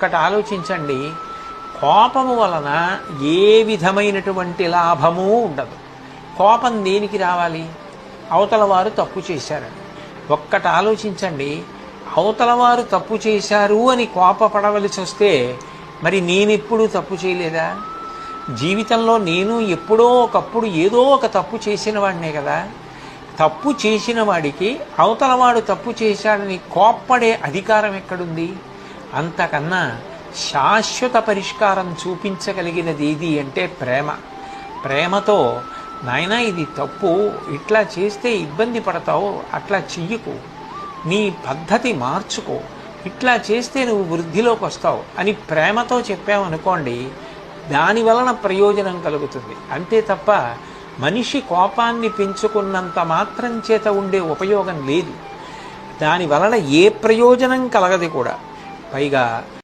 ఒక్కటి ఆలోచించండి కోపము వలన ఏ విధమైనటువంటి లాభము ఉండదు. కోపం దేనికి రావాలి? అవతల వారు తప్పు చేశారని. ఒక్కటి ఆలోచించండి అవతల వారు తప్పు చేశారు అని కోపపడవలసి వస్తే మరి నేనెప్పుడు తప్పు చేయలేదా? జీవితంలో నేను ఎప్పుడో ఒకప్పుడు ఏదో ఒక తప్పు చేసిన వాడినే కదా. తప్పు చేసిన వాడికి అవతలవాడు తప్పు చేశాడని కోప్పడే అధికారం ఎక్కడుంది? అంతకన్నా శాశ్వత పరిష్కారం చూపించగలిగినది ఏది అంటే ప్రేమ. ప్రేమతో నాయన ఇది తప్పు. ఇట్లా చేస్తే ఇబ్బంది పడతావు. అట్లా చెయ్యకు. నీ పద్ధతి మార్చుకో. ఇట్లా చేస్తే నువ్వు వృద్ధిలోకి వస్తావు. అని ప్రేమతో చెప్పామనుకోండి దాని వలన ప్రయోజనం కలుగుతుంది. అంతే తప్ప మనిషి కోపాన్ని పెంచుకున్నంత మాత్రం చేత ఉండే ఉపయోగం లేదు. దాని వలన ఏ ప్రయోజనం కలగదు కూడా. 和一个